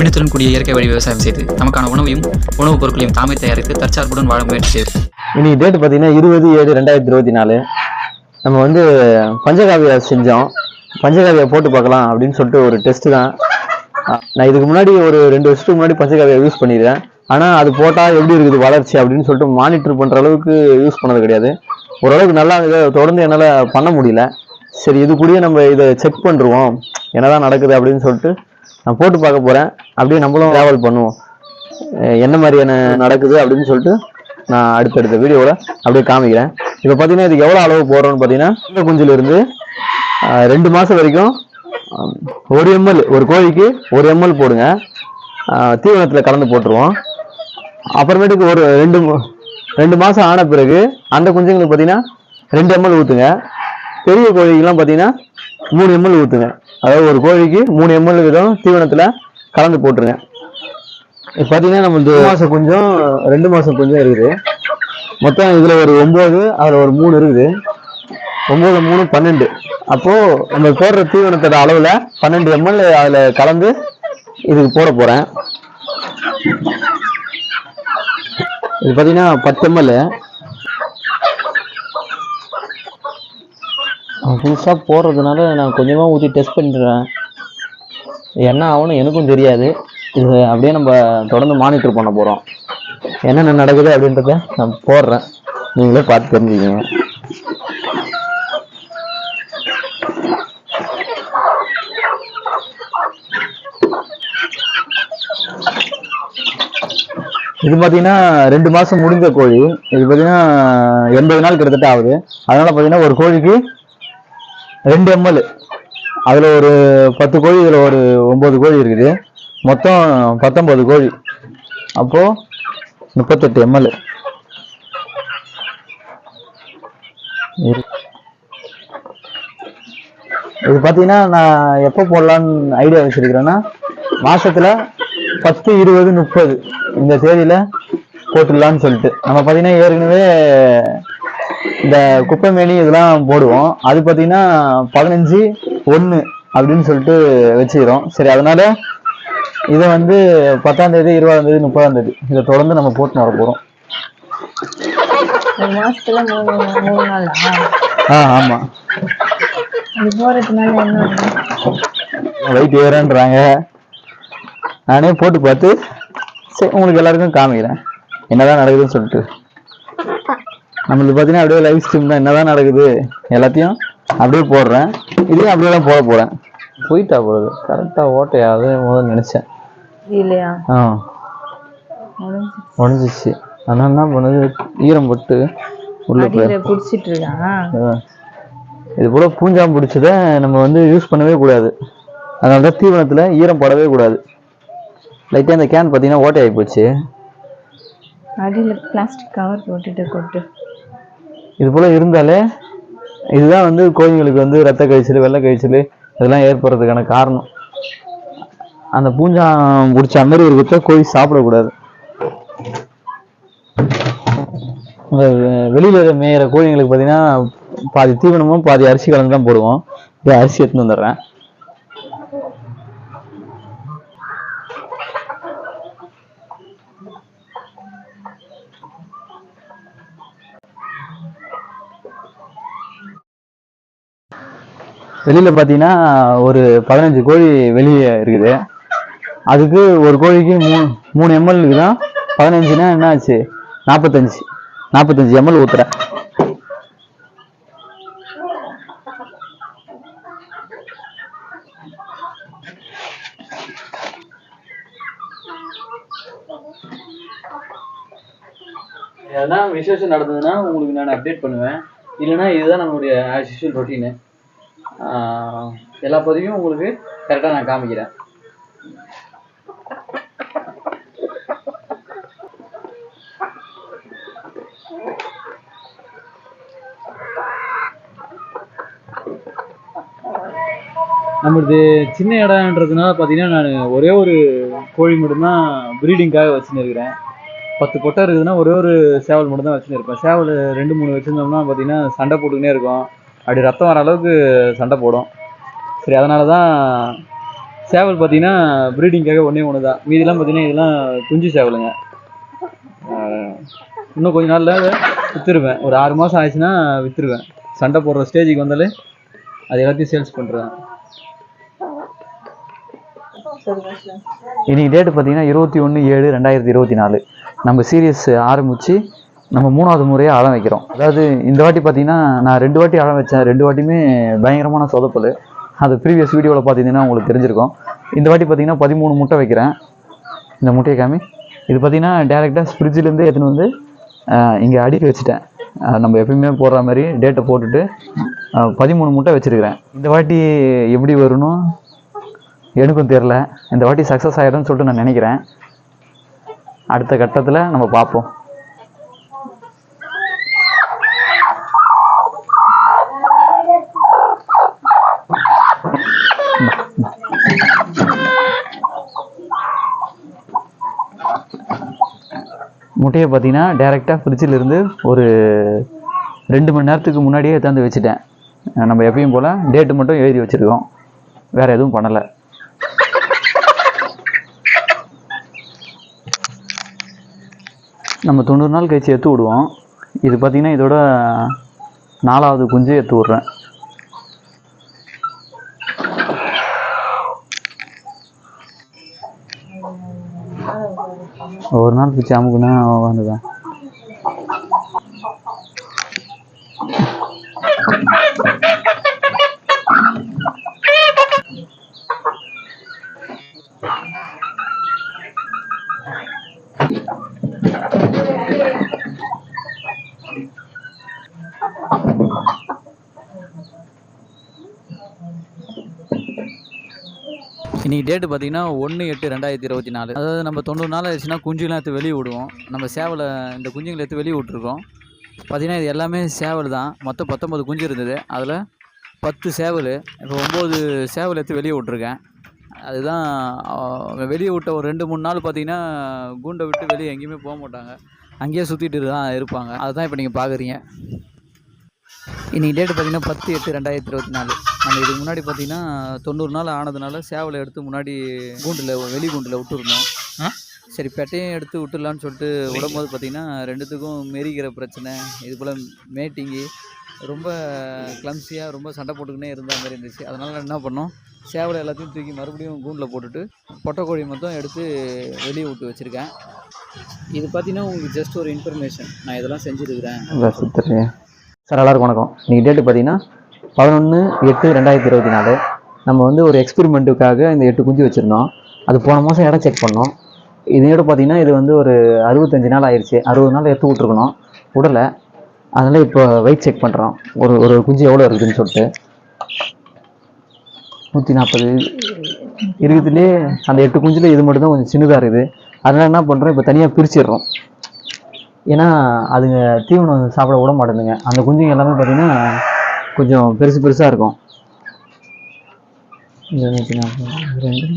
நவீனத்துடன் கூடிய இயற்கை வழி விவசாயம் செய்து நமக்கான உணவையும் உணவுப் பொருட்களையும் தாமே தயாரித்து தற்சார்புடன் வாழ முயற்சி செய்து இன்னைக்கு டேட் பார்த்தீங்கன்னா இருபது ஏழு ரெண்டாயிரத்தி இருபத்தி நாலு. நம்ம வந்து பஞ்சகாவியா செஞ்சோம். பஞ்சகாவியா போட்டு பார்க்கலாம் அப்படின்னு சொல்லிட்டு ஒரு டெஸ்ட் தான். நான் இதுக்கு முன்னாடி ஒரு ரெண்டு வருஷத்துக்கு முன்னாடி பஞ்சகாவியா யூஸ் பண்ணிடுறேன் ஆனால் அது போட்டால் எப்படி இருக்குது வளர்ச்சி அப்படின்னு சொல்லிட்டு மானிட்டர் பண்ணுற அளவுக்கு யூஸ் பண்ணது கிடையாது. ஓரளவுக்கு நல்லா இதை தொடர்ந்து என்னால் பண்ண முடியல. சரி இது கூடயே நம்ம இதை செக் பண்ணுருவோம். என்னதான் நடக்குது அப்படின்னு சொல்லிட்டு நான் போட்டு பார்க்க போகிறேன் அப்படியே நம்மளும் ட்ராவல் பண்ணுவோம். என்ன மாதிரியான நடக்குது அப்படின்னு சொல்லிட்டு நான் அடுத்தடுத்த வீடியோவில் அப்படியே காமிக்கிறேன். இப்போ பார்த்தீங்கன்னா இதுக்கு எவ்வளோ அளவு போடுறோம்னு பார்த்தீங்கன்னா இந்த குஞ்சுலேருந்து ரெண்டு மாதம் வரைக்கும் ஒரு எம்எல் ஒரு கோழிக்கு ஒரு எம்எல் போடுங்க. தீவனத்தில் கலந்து போட்டுருவோம். அப்புறமேட்டுக்கு ஒரு ரெண்டு ரெண்டு மாதம் ஆன பிறகு அந்த குஞ்சுங்களுக்கு பார்த்தீங்கன்னா ரெண்டு எம்எல் ஊற்றுங்க பெரிய கோழிக்கெல்லாம் பார்த்தீங்கன்னா மூணு எம்எல் ஊற்றுங்க அதாவது ஒரு கோழிக்கு மூணு எம்எல் வீதம் தீவனத்தில் கலந்து போட்டுருங்க. இப்போ பார்த்தீங்கன்னா நம்ம இந்த மாதம் கொஞ்சம் ரெண்டு மாதம் கொஞ்சம் இருக்குது. மொத்தம் இதில் ஒரு ஒம்பது அதில் ஒரு மூணு இருக்குது. ஒம்பது மூணு பன்னெண்டு. அப்போது நம்ம போடுற தீவனத்தோட அளவில் பன்னெண்டு எம்எல் அதில் கலந்து இதுக்கு போட போகிறேன் இது பார்த்தீங்கன்னா பத்து எம்எல் புதுசாக போடுறதுனால நான் கொஞ்சமாக ஊற்றி டெஸ்ட் பண்ணிடுறேன். என்ன ஆகும்னு எனக்கும் தெரியாது. இது அப்படியே நம்ம தொடர்ந்து மானிட்டர் பண்ண போகிறோம் என்னென்ன நடக்குது அப்படின்றத நான் போடுறேன். நீங்களே பார்த்து தெரிஞ்சுக்கோங்க. இது பார்த்தீங்கன்னா ரெண்டு மாதம் முடிஞ்ச கோழி. இது பார்த்தீங்கன்னா எண்பது நாள் கிட்டத்தட்ட ஆகுது. அதனால் பார்த்தீங்கன்னா ஒரு கோழிக்கு ரெண்டு எம்எல் அதில் ஒரு பத்து கோழி இதில் ஒரு ஒம்பது கோழி இருக்குது. மொத்தம் பத்தொம்பது கோழி. அப்போது முப்பத்தெட்டு எம்எல் இது பார்த்தீங்கன்னா நான் எப்போ போடலான்னு ஐடியா வச்சுருக்கிறேன்னா மாதத்தில் பத்து இருபது முப்பது இந்த தேதியில் போட்டுடலான்னு சொல்லிட்டு. நம்ம பார்த்தீங்கன்னா ஏற்கனவே இந்த குப்பைமேனி இதெல்லாம் போடுவோம். அது பார்த்தீங்கன்னா பதினஞ்சு ஒன்று அப்படின்னு சொல்லிட்டு வச்சுக்கிறோம். சரி அதனால இதை வந்து பத்தாம் தேதி இருபதாம் தேதி முப்பதாம் தேதி இதை தொடர்ந்து நம்ம போட்டுன்னு வர போகிறோம் ஆ ஆமாம்? வெயிட் ஏறன்றாங்க நானே போட்டு பார்த்து சரி உங்களுக்கு எல்லாருக்கும் காமிக்கிறேன். என்னதான் நடக்குதுன்னு சொல்லிட்டு. நம்மளுக்கு பார்த்தீங்கன்னா அப்படியே லைவ் ஸ்ட்ரீம் தான். என்னதான் நடக்குது? எல்லாத்தையும் அப்படியே போடுறேன். இதையும் அப்படியே தான் போட போகிறேன் போயிட்டா போடுது கரெக்டாக ஓட்டையா? அது முதல்ல நினச்சேன். இல்லையா? ஆ. உடஞ்சிச்சு ஆனால் என்ன பண்ணுது? ஈரம் போட்டு உள்ள புடிச்சிட்டு இருக்கான். இது போல பூஞ்சாம் பிடிச்சத நம்ம வந்து யூஸ் பண்ணவே கூடாது. அதனால தான் தீவனத்தில் ஈரம் படவே கூடாது. லைட்டாக இந்த கேன் பார்த்தீங்கன்னா ஓட்டை ஆகி போச்சு. அடியில பிளாஸ்டிக் கவர் போட்டுட்டு கொட்டு. இது போல் இருந்தாலே இதுதான் வந்து கோழிங்களுக்கு வந்து ரத்த கழிச்சல் வெள்ளை கழிச்சல் இதெல்லாம் ஏற்படுறதுக்கான காரணம். அந்த பூஞ்சாம் பிடிச்ச மாதிரி ஒரு குத்த கோழி சாப்பிடக்கூடாது. வெளியில் மேயிற கோழிங்களுக்கு பார்த்தீங்கன்னா பாதி தீவனமும் பாதி அரிசி கலந்து தான் போடுவோம். இப்போ அரிசி எடுத்துன்னு வந்துடுறேன். வெளியில பார்த்தீங்கன்னா ஒரு பதினஞ்சு கோழி வெளியே இருக்குது. அதுக்கு ஒரு கோழிக்கு மூணு மூணு எம்எல்க்கு தான் பதினஞ்சுனா என்ன ஆச்சு நாற்பத்தஞ்சு நாற்பத்தஞ்சு எம்எல் ஊத்துறேன். எதனா விசேஷம் நடந்ததுன்னா உங்களுக்கு நான் அப்டேட் பண்ணுவேன். இல்லைன்னா இதுதான் நம்மளுடைய ஆஸ் யூஷுவல் ரொட்டீனு எல்லா பதிவையும் உங்களுக்கு கரெக்டாக நான் காமிக்கிறேன். நம்மளது சின்ன இடம்ன்றதுனால பார்த்தீங்கன்னா நான் ஒரே ஒரு கோழி மட்டும்தான் ப்ரீடிங்காக வச்சுன்னு இருக்கிறேன் பத்து கொட்டை இருக்குதுன்னா ஒரே ஒரு சேவல் மட்டும் தான் வச்சுன்னு இருப்பேன் சேவல் ரெண்டு மூணு வச்சுருந்தோம்னா பார்த்தீங்கன்னா சண்டை போட்டுக்கினே இருக்கும். அப்படி ரத்தம் வர அளவுக்கு சண்டை போடும். சரி அதனால தான் சேவல் பார்த்தீங்கன்னா ப்ரீடிங்காக ஒன்றே ஒன்று தான் மீதிலாம் பார்த்தீங்கன்னா இதெல்லாம் குஞ்சு சேவலுங்க. இன்னும் கொஞ்ச நாளில் விற்றுருவேன் ஒரு ஆறு மாதம் ஆயிடுச்சுன்னா விற்றுருவேன் சண்டை போடுற ஸ்டேஜுக்கு வந்தாலே அது எல்லாத்தையும் சேல்ஸ் பண்ணுறேன் இன்னைக்கு டேட்டு பார்த்தீங்கன்னா இருபத்தி ஒன்று ஏழு ரெண்டாயிரத்தி இருபத்தி நாலு. நம்ம சீரியஸ் ஆரம்பித்து நம்ம மூணாவது முறையாக ஆழம் வைக்கிறோம். அதாவது இந்த வாட்டி பார்த்தீங்கன்னா நான் ரெண்டு வாட்டி ஆழம் வச்சேன். ரெண்டு வாட்டியுமே பயங்கரமான சொதப்பல். அது ப்ரீவியஸ் வீடியோவில் பார்த்தீங்கன்னா உங்களுக்கு தெரிஞ்சிருக்கும். இந்த வாட்டி பார்த்தீங்கன்னா பதிமூணு முட்டை வைக்கிறேன். இந்த முட்டையை காமி. இது பார்த்தீங்கன்னா டேரெக்டாக ஃப்ரிட்ஜிலேருந்து எடுத்துன்னு வந்து இங்கே அடுக்கி வச்சுட்டேன். நம்ம எப்பயுமே போடுற மாதிரி டேட்டை போட்டுட்டு பதிமூணு முட்டை வச்சுருக்கிறேன். இந்த வாட்டி எப்படி வரணும் எனக்கும் தெரில இந்த வாட்டி சக்ஸஸ் ஆகிடும்னு சொல்லிட்டு நான் நினைக்கிறேன். அடுத்த கட்டத்தில் நம்ம பார்ப்போம். முட்டையை பார்த்தீங்கன்னா டேரெக்டாக ஃப்ரிட்ஜில் இருந்து ஒரு ரெண்டு மணி நேரத்துக்கு முன்னாடியே எடுத்தாந்து வச்சுட்டேன். நம்ம எப்பயும் போல் டேட்டு மட்டும் எழுதி வச்சுருக்கோம். வேறு எதுவும் பண்ணலை. நம்ம தொண்ணூறு நாள் கழிச்சு எடுத்து விடுவோம். இது பார்த்திங்கன்னா இதோட நாலாவது குஞ்சு எடுத்து விட்றேன். ஒரு நாள் பிச்சை அமுக்குனா வந்துதான் இன்றைக்கி டேட்டு பார்த்தீங்கன்னா ஒன்று எட்டு ரெண்டாயிரத்தி இருபத்தி நாலு. அதாவது நம்ம தொண்ணூறு நாள் ஆயிடுச்சுன்னா குஞ்சுலாம் எடுத்து வெளியே விடுவோம். நம்ம சேவலை இந்த குஞ்சுங்களை எடுத்து வெளியே விட்ருக்கோம் பார்த்தீங்கன்னா இது எல்லாமே சேவல் தான். மொத்தம் பத்தொம்பது குஞ்சு இருந்தது. அதில் பத்து சேவல். இப்போ ஒம்பது சேவல் எடுத்து வெளியே விட்ருக்கேன் அதுதான் வெளியே விட்ட ஒரு ரெண்டு மூணு நாள் பார்த்தீங்கன்னா கூண்டை விட்டு வெளியே எங்கேயுமே போக மாட்டாங்க. அங்கேயே சுற்றிட்டு தான் இருப்பாங்க. அதுதான் இப்போ நீங்கள் பார்க்குறீங்க. இன்றைக்கி டேட்டு பார்த்தீங்கன்னா பத்து எட்டு ரெண்டாயிரத்தி இருபத்தி நாலு. நம்ம இதுக்கு முன்னாடி பார்த்தீங்கன்னா தொண்ணூறு நாள் ஆனதுனால சேவலை எடுத்து முன்னாடி கூண்டில் வெளி கூண்டில் விட்டுருந்தோம்? சரி பெட்டையும் எடுத்து விட்டுடலான்னு சொல்லிட்டு விடும்போது பார்த்தீங்கன்னா ரெண்டுத்துக்கும் மெரிக்கிற பிரச்சனை. இது போல் மேட்டிங்கு ரொம்ப கிளம்ஸியாக ரொம்ப சண்டை போட்டுக்கினே இருந்த மாதிரி இருந்துச்சு. அதனால் என்ன பண்ணோம்? சேவலை எல்லாத்தையும் தூக்கி மறுபடியும் கூண்டில் போட்டுட்டு பொட்டைக்கோழி மட்டும் எடுத்து வெளியே விட்டு வச்சுருக்கேன். இது பார்த்தீங்கன்னா உங்களுக்கு ஜஸ்ட் ஒரு இன்ஃபர்மேஷன் நான் இதெல்லாம் செஞ்சுருக்கிறேன். சார் எல்லாருக்கும் வணக்கம். நீங்கள் டேட்டு பார்த்தீங்கன்னா பதினொன்று எட்டு ரெண்டாயிரத்தி இருபத்தி நாலு. நம்ம வந்து ஒரு எக்ஸ்பெரிமெண்ட்டுக்காக இந்த எட்டு குஞ்சு வச்சுருந்தோம். அது போன மாதம் இடம் செக் பண்ணோம். இதோட பார்த்தீங்கன்னா இது வந்து ஒரு அறுபத்தஞ்சு நாள் ஆயிடுச்சு அறுபது நாள் எடுத்து விட்ருக்கணும் விடலை. அதனால் இப்போ வெயிட் செக் பண்ணுறோம் ஒரு ஒரு குஞ்சு எவ்வளோ இருக்குதுன்னு சொல்லிட்டு. நூற்றி நாற்பது இருக்குதுலே அந்த எட்டு குஞ்சில் இது மட்டும் தான் கொஞ்சம் சின்னதாக இருக்குது. அதனால் என்ன பண்ணுறோம் இப்போ தனியாக பிரிச்சிடுறோம். ஏன்னா அதுங்க தீவனம் சாப்பிட விட மாட்டேங்குங்க அந்த குஞ்சுங்க எல்லாமே பார்த்தீங்கன்னா கொஞ்சம் பெருசு பெருசாக இருக்கும்.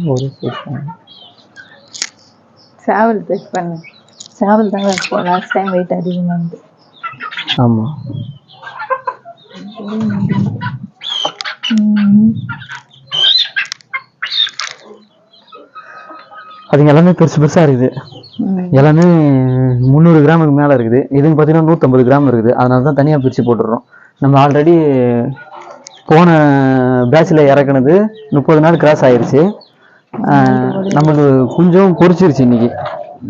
ஒரு. சேவல் செக் பண்ணு. சேவல் தாங்க இருக்கும் லாஸ்ட் டைம் வெயிட் அதிகமாக இருந்து. ஆமா. அதுங்க எல்லாமே பெருசு பெருசாக இருக்குது. எல்லாமே முந்நூறு கிராமுக்கு மேலே இருக்குது. இதுன்னு பார்த்தீங்கன்னா நூற்றம்பது கிராம் இருக்குது. அதனால தான் தனியாக பிரித்து போட்டுடுறோம். நம்ம ஆல்ரெடி போன பேட்சில் இறக்குனது முப்பது நாள் கிராஸ் ஆயிடுச்சு நம்மளுக்கு கொஞ்சம் பொரிச்சிருச்சு இன்னைக்கு.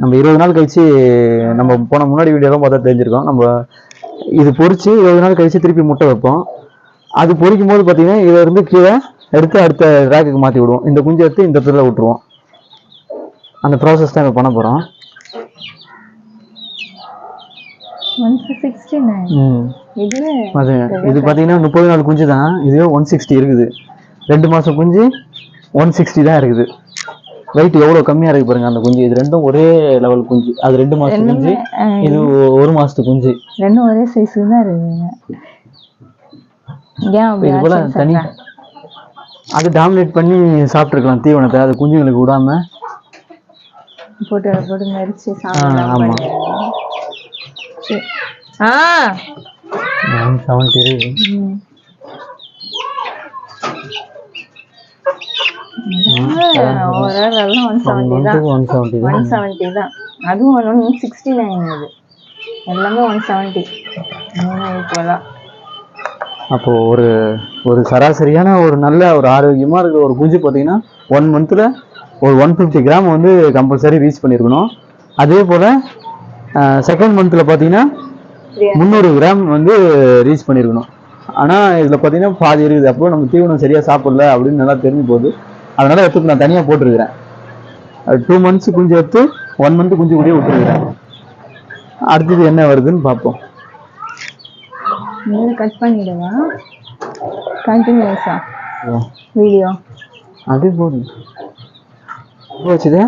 நம்ம இருபது நாள் கழிச்சு நம்ம போன முன்னாடி வீடியோலாம் பார்த்தா தெரிஞ்சிருக்கோம். நம்ம இது பொறிச்சு இருபது நாள் கழிச்சு திருப்பி முட்டை வைப்போம். அது பொரிக்கும் போது பார்த்தீங்கன்னா இதை இருந்து கீழே எடுத்து அடுத்த ரேக்குக்கு மாற்றி விடுவோம். இந்த குஞ்சு எடுத்து இந்த இடத்துல விட்டுருவோம். அந்த ப்ராசஸ் தான் இப்போ பண்ண போகிறோம் ஒன் சிக்ஸ்டி நைன் ம் இது பார்த்தீங்கன்னா முப்பது நாலு குஞ்சு தான். இது ஒன் சிக்ஸ்டி இருக்குது. ரெண்டு மாதம் குஞ்சு ஒன் சிக்ஸ்டி தான் இருக்குது. வெயிட் எவ்வளோ கம்மியாக இருக்கு பாருங்க அந்த குஞ்சு. இது ரெண்டும் ஒரே லெவல் குஞ்சு. அது ரெண்டு மாதத்து குஞ்சு. இது ஒரு மாதத்து குஞ்சு. ரெண்டும் ஒரே சைஸுக்கு தான் இருக்குங்க. இது போல தனி. அது டாமினேட் பண்ணி சாப்பிட்ருக்கலாம் தீவனத்தை. அது குஞ்சுங்களுக்கு விடாம. போட்டு போட்டு மறிச்சு ஆ, அதுவும் ஒன் சிக்ஸ்டி நைன் அது. எல்லாமே ஒன் செவன்ட்டி ஈக்குவலாக அப்போது ஒரு ஒரு சராசரியான ஒரு நல்ல ஒரு ஆரோக்கியமாக இருக்கிற ஒரு குஞ்சு பார்த்தீங்கன்னா ஒன் மந்த்தில் ஒரு ஒன் ஃபிஃப்டி கிராம் வந்து கம்பல்சரி ரீச் பண்ணியிருக்கணும் அதே போல் செகண்ட் மந்தில் பார்த்தீங்கன்னா முந்நூறு கிராம் வந்து ரீச் பண்ணியிருக்கணும் ஆனால் இதில் பார்த்தீங்கன்னா பாதி இருக்குது. அப்போ நம்ம தீவனம் சரியாக சாப்பிடல அப்படின்னு நல்லா தெரிஞ்சு போகுது. அதனால் எடுத்து நான் தனியாக போட்டிருக்கிறேன். டூ மந்த்ஸ் குஞ்சு எடுத்து ஒன் மந்த் குஞ்சு கூடயே விட்டுருக்கிறேன். அடுத்தது என்ன வருதுன்னு பார்ப்போம். கட் பண்ணிடுவா கண்டினியூஸா. வீடியோ அது போதும். வச்சுது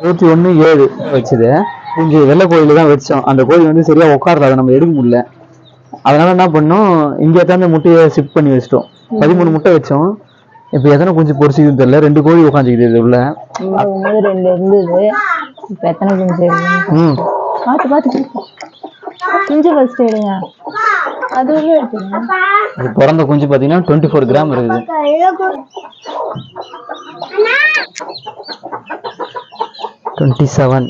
இருபத்தி ஒன்று ஏழு வச்சுது கொஞ்சம் வெள்ளை கோழியில தான் வச்சோம் அந்த கோழி வந்து சரியா உட்காரல அதை நம்ம எடுக்க முடியல. அதனால என்ன பண்ணோம் இங்கே தான் முட்டையை ஷிஃப்ட் பண்ணி வச்சிட்டோம். பதிமூணு முட்டை வச்சோம். இப்போ எத்தனை குஞ்சு பொரிச்சிக்குதுன்னு தெரியல. ரெண்டு கோழி உட்காந்துக்குது இது உள்ள. ரெண்டு இருந்தது. இப்போ எத்தனை குஞ்சு ம். பார்த்து பார்த்து குஞ்சு ஃபர்ஸ்ட் எடுங்க. அது எடுத்துங்க இது பிறந்த குஞ்சு பார்த்தீங்கன்னா டுவெண்ட்டி ஃபோர் கிராம் இருக்குது. டுவெண்ட்டி செவன்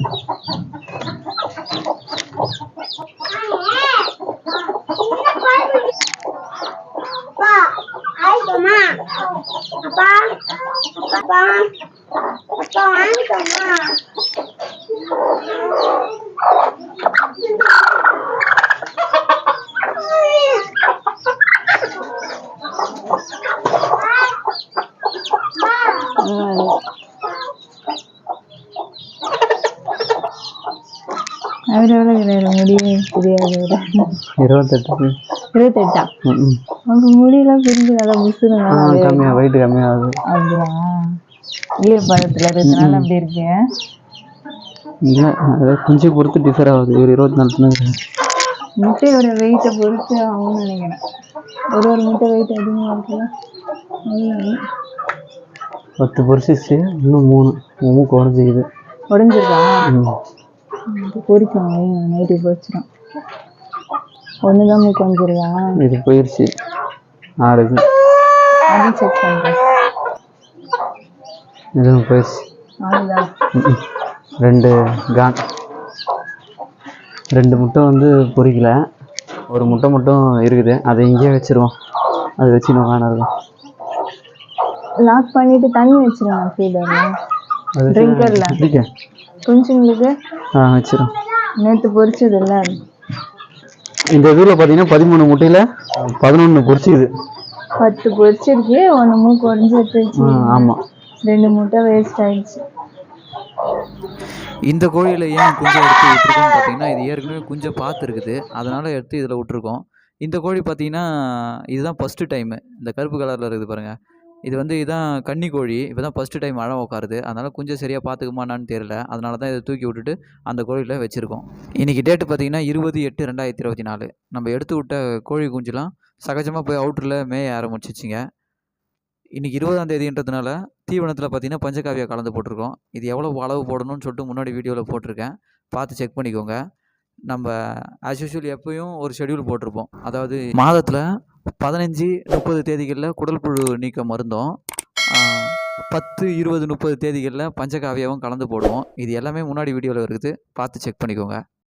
அவர் எவ்வளோ கிடையாது முடியே தெரியாது. இருபத்தெட்டு? இருபத்தெட்டா அவங்க முடியெல்லாம் பிரிஞ்சு நல்லா முசுருங்க ஆ, கம்மியா வெயிட் கம்மியாகுது. அப்படியா? ஈரப்பதத்தில் இருக்கிறதுனால அப்படி இருக்கு. இல்லை குஞ்சு பொறுத்து டிஃபர் ஆகுது. ஒரு இருபத்தி நாலு தான் முட்டையோட வெயிட்டை பொறுத்து ஆகும்னு நினைக்கிறேன். ஒரு ஒரு முட்டை வெயிட் அதிகமாக இருக்குல்ல? அவ்வளோ பத்து பொரிச்சிச்சு இன்னும் மூணு மூணு குறைஞ்சிக்குது. உடஞ்சிருக்கா ம். பொறிக்கும் நைட்டு பொறிச்சிடும் ஒன்று தான் மூக்கு வந்துருக்கா இது போயிடுச்சு ஆறு இது. அதையும் செக் பண்ணுறேன் இதுவும் போயிடுச்சு. ரெண்டு கான். ரெண்டு முட்டை வந்து பொரிக்கல ஒரு முட்டை மட்டும் இருக்குது. அதை இங்கேயே வச்சிருவோம். அதை வச்சு நம்ம காண இருக்கும் லாக் பண்ணிட்டு தண்ணி வச்சிருவேன் ஃபீடரில் அது வச்சு ட்ரிங்கரில் குடிக்க குஞ்சுங்களுக்கு ஆ வச்சிரும். நேற்று பொரிச்சது இல்லை இந்த இதில் பார்த்தீங்கன்னா பதிமூணு முட்டையில் பதினொன்று பொரிச்சிக்குது பத்து பொரிச்சிருக்கு ஒன்று மூக்கு உடஞ்சி எடுத்துச்சு ஆ ஆமாம் ரெண்டு முட்டை வேஸ்ட் ஆயிடுச்சு. இந்த கோழியில் ஏன் குஞ்சை எடுத்து விட்டுருக்கோம்னு பார்த்தீங்கன்னா இது ஏற்கனவே குஞ்சை பார்த்துருக்குது. அதனால் எடுத்து இதில் விட்டுருக்கோம். இந்த கோழி பார்த்தீங்கன்னா இதுதான் ஃபஸ்ட்டு டைமு இந்த கருப்பு கலரில் இருக்குது பாருங்கள் இது வந்து இதான் கன்னி கோழி இப்போ தான் ஃபஸ்ட்டு டைம் அழ உட்காருது அதனால் குஞ்சை சரியாக பார்த்துக்குமானான்னு தெரியல. அதனால தான் இதை தூக்கி விட்டுட்டு அந்த கோழியில் வச்சுருக்கோம். இன்றைக்கி டேட்டு பார்த்தீங்கன்னா இருபது எட்டு ரெண்டாயிரத்தி இருபத்தி நாலு. நம்ம எடுத்து விட்ட கோழி குஞ்சுலாம் சகஜமாக போய் அவுட்டரில் மேய ஆரம்பிச்சிச்சிங்க. இன்றைக்கி இருபதாம் தேதின்றதுனால தீவனத்தில் பார்த்தீங்கன்னா பஞ்சகாவியா கலந்து போட்டிருக்கோம். இது எவ்வளோ அளவு போடணும்னு சொல்லிட்டு முன்னாடி வீடியோவில் போட்டிருக்கேன். பார்த்து செக் பண்ணிக்கோங்க. நம்ம ஆஸ் யூஷுவல் எப்பயும் ஒரு ஷெட்யூல் போட்டிருப்போம். அதாவது மாதத்தில் பதினஞ்சு முப்பது தேதிகளில் குடல் புழு நீக்க மருந்தும். பத்து இருபது முப்பது தேதிகளில் பஞ்சகாவியாவும் கலந்து போடுவோம். இது எல்லாமே முன்னாடி வீடியோவில் இருக்குது. பார்த்து செக் பண்ணிக்கோங்க.